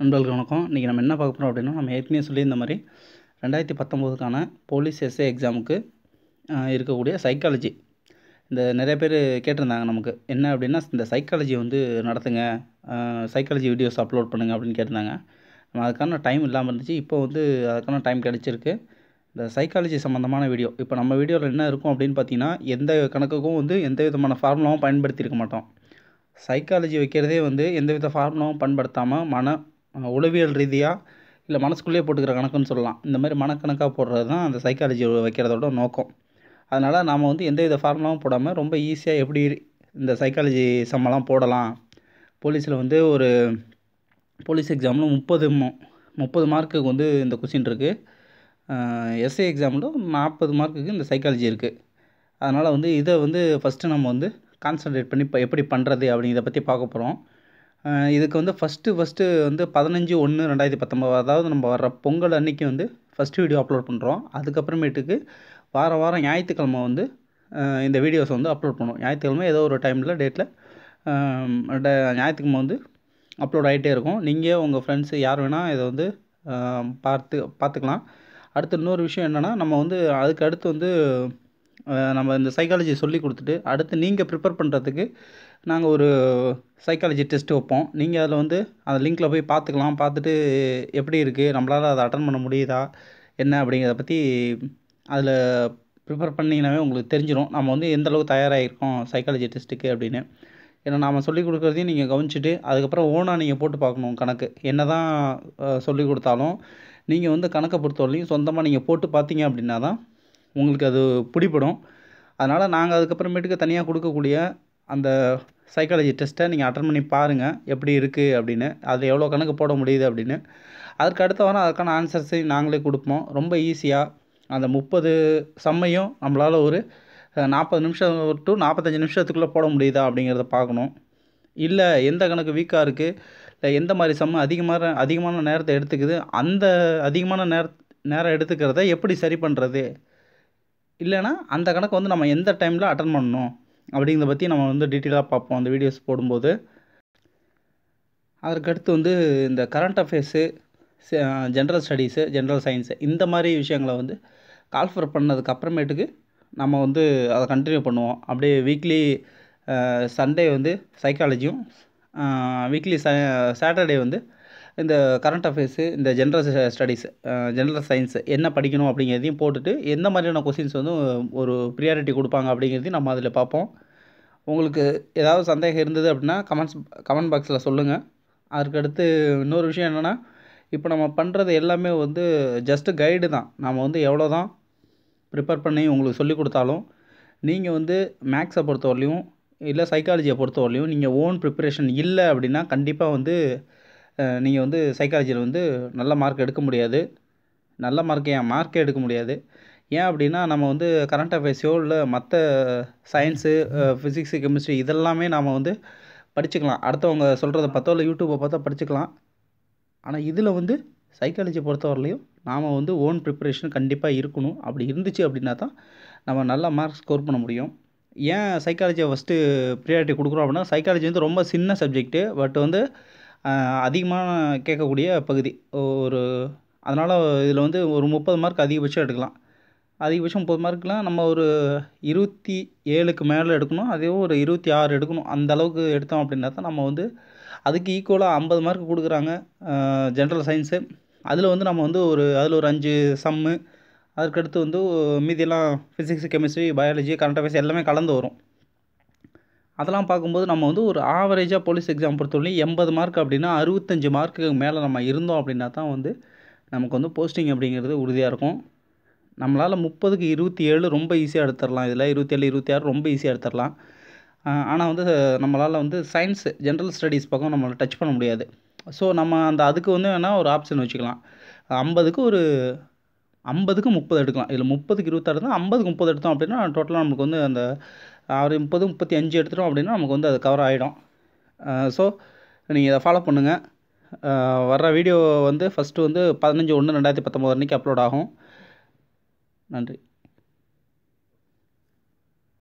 நண்பர்களுக்கு வணக்கம். இன்றைக்கி நம்ம என்ன பார்க்க போகிறோம் அப்படின்னா நம்ம ஏற்கனவே சொல்லியிருந்த மாதிரி ரெண்டாயிரத்தி பத்தொம்போதுக்கான போலீஸ் எஸ்ஏ எக்ஸாமுக்கு இருக்கக்கூடிய சைக்காலஜி இந்த நிறைய பேர் கேட்டிருந்தாங்க நமக்கு. என்ன அப்படின்னா இந்த சைக்காலஜி வந்து நடத்துங்க சைக்காலஜி வீடியோஸ் அப்லோட் பண்ணுங்க அப்படின்னு கேட்டிருந்தாங்க. நம்ம அதுக்கான டைம் இல்லாமல் இருந்துச்சு. இப்போ வந்து அதுக்கான டைம் கிடச்சிருக்கு. இந்த சைக்காலஜி சம்மந்தமான வீடியோ இப்போ நம்ம வீடியோவில் என்ன இருக்கும் அப்படின்னு பார்த்தீங்கன்னா எந்த கணக்குக்கும் வந்து எந்த விதமான ஃபார்முலாவும் பயன்படுத்தியிருக்க மாட்டோம். சைக்காலஜி வைக்கிறதே வந்து எந்த வித ஃபார்முலாவும் பயன்படுத்தாமல் மன உளவியல் ரீதியாக இல்லை மனசுக்குள்ளேயே போட்டுக்கிற கணக்குன்னு சொல்லலாம். இந்த மாதிரி மனக்கணக்காக போடுறது தான் அந்த சைக்காலஜி வைக்கிறதோட நோக்கம். அதனால் நாம் வந்து எந்த வித ஃபார்முலாவும் போடாமல் ரொம்ப ஈஸியாக எப்படி இந்த சைக்காலஜி சம்மெல்லாம் போடலாம். போலீஸில் வந்து ஒரு போலீஸ் எக்ஸாமில் முப்பது முப்பது மார்க்குக்கு வந்து இந்த கொஸ்டின் இருக்குது எஸ்ஏ எக்ஸாமில் நாற்பது மார்க்குக்கு இந்த சைக்காலஜி இருக்குது அதனால் வந்து இதை வந்து ஃபஸ்ட்டு நம்ம வந்து கான்சன்ட்ரேட் பண்ணி இப்போ எப்படி பண்ணுறது அப்படிங்கிறத பற்றி பார்க்க போகிறோம் இதுக்கு வந்து ஃபஸ்ட்டு ஃபஸ்ட்டு வந்து பதினஞ்சு ஒன்று ரெண்டாயிரத்தி பத்தொம்போது அதாவது நம்ம வர்ற பொங்கல் அன்னைக்கு வந்து ஃபஸ்ட்டு வீடியோ அப்லோட் பண்ணுறோம் அதுக்கப்புறமேட்டுக்கு வாரம் வாரம் ஞாயிற்றுக்கிழமை வந்து இந்த வீடியோஸ் வந்து அப்லோட் பண்ணுவோம். ஞாயிற்றுக்கிழமை ஏதோ ஒரு டைமில் டேட்டில் ஞாயிற்றுக்கிழமை வந்து அப்லோட் ஆகிட்டே இருக்கும். நீங்கள் உங்கள் ஃப்ரெண்ட்ஸு யார் வேணால் இதை வந்து பார்த்து பார்த்துக்கலாம். அடுத்து இன்னொரு விஷயம் என்னென்னா நம்ம வந்து அதுக்கு அடுத்து வந்து நம்ம இந்த சைக்காலஜி சொல்லி கொடுத்துட்டு அடுத்து நீங்கள் ப்ரிப்பேர் பண்ணுறதுக்கு நாங்கள் ஒரு சைக்காலஜி டெஸ்ட் வைப்போம். நீங்கள் அதில் வந்து அந்த லிங்க்கில் போய் பார்த்துக்கலாம். பார்த்துட்டு எப்படி இருக்குது நம்மளால் அதை அட்டன் பண்ண முடியுதா? என்ன அப்படிங்கிறத பற்றி அதில் ப்ரிப்பேர் பண்ணிங்கனாவே உங்களுக்கு தெரிஞ்சிடும் நம்ம வந்து எந்த அளவுக்கு தயாராகிருக்கோம் சைக்காலஜி டெஸ்ட்டுக்கு அப்படின்னு. ஏன்னா நாம் சொல்லிக் கொடுக்குறதையும் நீங்கள் கவனிச்சுட்டு அதுக்கப்புறம் ஓனாக நீங்கள் போட்டு பார்க்கணும் கணக்கு. என்ன தான் சொல்லிக் கொடுத்தாலும் நீங்கள் வந்து கணக்கை பொறுத்தவரையும் சொந்தமாக நீங்கள் போட்டு பார்த்தீங்க அப்படின்னா தான் உங்களுக்கு அது பிடிப்படும் அதனால் நாங்கள் அதுக்கப்புறமேட்டுக்கு தனியாக கொடுக்கக்கூடிய அந்த சைக்காலஜி டெஸ்ட்டை நீங்கள் அட்டன் பண்ணி பாருங்கள் எப்படி இருக்குது அப்படின்னு. அதில் எவ்வளோ கணக்கு போட முடியுது அப்படின்னு. அதுக்கு அடுத்த வாரம் அதுக்கான ஆன்சர்ஸையும் நாங்களே கொடுப்போம். ரொம்ப ஈஸியாக அந்த முப்பது செம்மையும் நம்மளால் ஒரு நாற்பது நிமிஷம் டு நாற்பத்தஞ்சு நிமிஷத்துக்குள்ளே போட முடியுதா அப்படிங்கிறத பார்க்கணும். இல்லை எந்த கணக்கு வீக்காக இருக்குது இல்லை எந்த மாதிரி செம்ம அதிகமான அதிகமான நேரத்தை எடுத்துக்குது? அந்த அதிகமான நேர நேரம் எடுத்துக்கிறத எப்படி சரி பண்ணுறது இல்லைனா அந்த கணக்கு வந்து நம்ம எந்த டைமில் அட்டன் பண்ணணும்? அப்படிங்கிறத பற்றி நம்ம வந்து டீட்டெயிலாக பார்ப்போம். அந்த வீடியோஸ் போடும்போது. அதற்கடுத்து வந்து இந்த current affairs general studies general science இந்த மாதிரி விஷயங்களை வந்து கால்ஃபர் பண்ணதுக்கு அப்புறமேட்டுக்கு நம்ம வந்து அதை கண்டினியூ பண்ணுவோம். அப்படியே வீக்லி சண்டே வந்து சைக்காலஜியும் வீக்லி ச சாட்டர்டே வந்து இந்த கரண்ட் அஃபேர்ஸு இந்த ஜென்ரல் ஸ்டடீஸ் ஜென்ரல் சயின்ஸ் என்ன படிக்கணும் அப்படிங்கிறதையும் போட்டுட்டு எந்த மாதிரியான கொஸ்டின்ஸ் வந்து ஒரு ப்ரியாரிட்டி கொடுப்பாங்க அப்படிங்கிறதையும் நம்ம அதில் பார்ப்போம். உங்களுக்கு ஏதாவது சந்தேகம் இருந்தது அப்படின்னா கமெண்ட்ஸ் கமெண்ட் பாக்ஸில் சொல்லுங்கள் அதுக்கடுத்து இன்னொரு விஷயம் என்னென்னா இப்போ நம்ம பண்ணுறது எல்லாமே வந்து ஜஸ்ட்டு கைடு தான். நம்ம வந்து எவ்வளோ தான் ப்ரிப்பேர் பண்ணி உங்களுக்கு சொல்லி கொடுத்தாலும் நீங்கள் வந்து மேக்ஸை பொறுத்தவரையிலையும் இல்லை சைக்காலஜியை பொறுத்தவரையிலையும் நீங்கள் ஓன் ப்ரிப்பரேஷன் இல்லை அப்படின்னா கண்டிப்பாக வந்து நீங்கள் வந்து சைக்காலஜியில் வந்து நல்ல மார்க் எடுக்க முடியாது. நல்ல மார்க் ஏன்? மார்க்கே எடுக்க முடியாது. ஏன் அப்படின்னா நம்ம வந்து கரண்ட் அஃபேர்ஸோ இல்லை மற்ற சயின்ஸு ஃபிசிக்ஸு கெமிஸ்ட்ரி இதெல்லாமே நாம் வந்து படிச்சுக்கலாம். அடுத்தவங்க சொல்கிறத பார்த்தோ இல்லை யூடியூப்பை பார்த்தோ படிச்சுக்கலாம். ஆனால் இதில் வந்து சைக்காலஜி பொறுத்தவரையிலையும் நாம் வந்து ஓன் ப்ரிப்பரேஷன் கண்டிப்பாக இருக்கணும். அப்படி இருந்துச்சு அப்படின்னா தான் நம்ம நல்ல மார்க் ஸ்கோர் பண்ண முடியும். ஏன் சைக்காலஜியை ஃபஸ்ட்டு ப்ரியாரிட்டி கொடுக்குறோம் அப்படின்னா சைக்காலஜி வந்து ரொம்ப சின்ன சப்ஜெக்ட்டு பட் வந்து அதிகமாக கேட்கக்கூடிய பகுதி. ஒரு அதனால் இதில் வந்து ஒரு முப்பது மார்க் அதிகபட்சம் எடுக்கலாம். அதிகபட்சம் முப்பது மார்க்லாம் நம்ம ஒரு இருபத்தி ஏழுக்கு மேலே எடுக்கணும். அதே ஒரு இருபத்தி ஆறு எடுக்கணும். அந்த அளவுக்கு எடுத்தோம் அப்படின்னா தான் நம்ம வந்து அதுக்கு ஈக்குவலாக ஐம்பது மார்க் கொடுக்குறாங்க ஜென்ரல் சயின்ஸு அதில் வந்து நம்ம வந்து ஒரு அதில் ஒரு அஞ்சு சம்மு அதுக்கடுத்து வந்து மீதியெல்லாம் physics chemistry biology current affairs எல்லாமே கலந்து வரும். அதெல்லாம் பார்க்கும்போது நம்ம வந்து ஒரு ஆவரேஜாக போலீஸ் எக்ஸாம் பொறுத்தவரையும் எண்பது மார்க் அப்படின்னா அறுபத்தஞ்சு மார்க்குக்கு மேலே நம்ம இருந்தோம் அப்படின்னா தான் வந்து நமக்கு வந்து போஸ்டிங் அப்படிங்கிறது உறுதியாக இருக்கும். நம்மளால் முப்பதுக்கு இருபத்தி ஏழு ரொம்ப ஈஸியாக எடுத்துடலாம். இதில் இருபத்தி ஏழு இருபத்தி ஆறு ரொம்ப ஈஸியாக எடுத்துடலாம் ஆனால் வந்து நம்மளால் வந்து சயின்ஸு ஜென்ரல் ஸ்டடீஸ் பக்கம் நம்மளால் டச் பண்ண முடியாது. ஸோ நம்ம அந்த அதுக்கு வந்து வேணால் ஒரு ஆப்ஷன் வச்சுக்கலாம். ஐம்பதுக்கு ஒரு ஐம்பதுக்கு முப்பது எடுக்கலாம். இதில் முப்பதுக்கு இருபத்தாறு தான் ஐம்பதுக்கு முப்பது எடுத்தோம் அப்படின்னா டோட்டலாக நமக்கு வந்து அந்த ஆறு முப்பது முப்பத்தி அஞ்சு எடுத்துட்டோம் அப்படின்னா நமக்கு வந்து அது கவர் ஆகிடும் ஸோ நீங்கள் இதை ஃபாலோ பண்ணுங்கள் வர்ற வீடியோ வந்து ஃபஸ்ட்டு வந்து பதினஞ்சு ஒன்று ரெண்டாயிரத்தி பத்தொம்போது அன்றைக்கி அப்லோட் ஆகும். நன்றி.